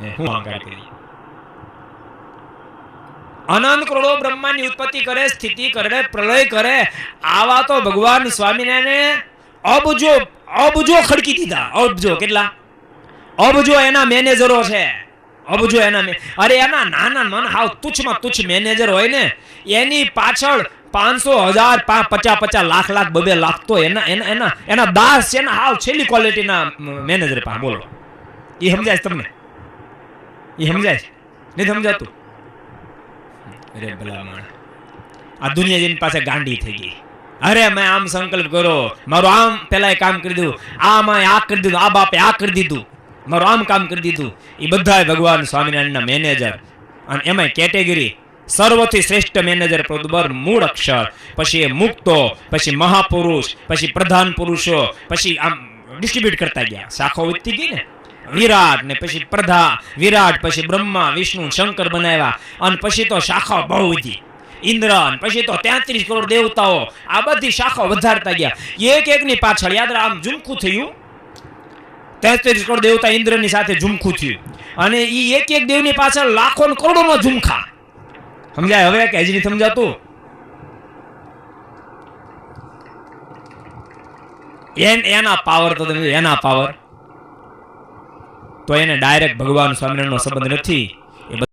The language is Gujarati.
હું અહંકાર કરી અનંત કરોડો બ્રહ્માંડની ઉત્પત્તિ કરે સ્થિતિ કરે પ્રલય કરે આવા તો ભગવાન સ્વામિનારાયણે અબજો અબજો ખડકી દીધા. અબજો કેટલા? અબજો એના મેનેજરો છે. અબજો એના અરે એના નાના મન હાવ તુચ્છમાં તુચ્છ મેનેજર હોય ને એની પાછળ પાંચસો હજાર પચાસ પચાસ લાખ લાખ બબે લાખ તો એના એના એના એના દાસ છે ને હાવ છેલ્લી ક્વોલિટીના મેનેજર પા બોલો. એ સમજાય તમને? એ સમજાય છે? નહીં સમજાતું? અરે ભલા આ દુનિયા જેની પાસે ગાંડી થઈ ગઈ. અરે મેં આમ સંકલ્પ કરો મારું આમ પેલા એ કામ કરી દીધું. આમાં આ કરી દીધું. આ બાપે આ કરી દીધું. મારું આમ કામ કરી દીધું. એ બધા ભગવાન સ્વામિનારાયણના મેનેજર. અને એમાં કેટેગરી. સર્વથી શ્રેષ્ઠ મેનેજર પ્રદુબર મૂળ અક્ષર. પછી એ મુક્તો પછી મહાપુરુષ પછી પ્રધાન પુરુષો પછી આમ ડિસ્ટ્રીબ્યુટ કરતા ગયા. શાખો વધતી ગઈ ને? વિરાટ ને પછી પ્રધા, વિરાટ પછી બ્રહ્મા, વિષ્ણુ, શંકર બનાવ્યા. અને પછી તો શાખા બહુ વધી. ઇન્દ્ર પછી તો તેત્રીસ કરોડ દેવતાઓ. આ બધી શાખાઓ વધારતા ગયા. એક એકની પાછળ, યાદ આમ ઝુમખું થયું? તેત્રીસ કરોડ દેવતા ઇન્દ્રની સાથે ઝુમખું થયું. અને એ એક એક દેવની પાછળ લાખો ને કરોડોનો ઝુમખા. સમજાય હવે કે હજી સમજાતું? એન, એના પાવર તો એના પાવર તો એને ડાયરેક્ટ ભગવાન સ્વામિનારાયણનો સંબંધ નથી.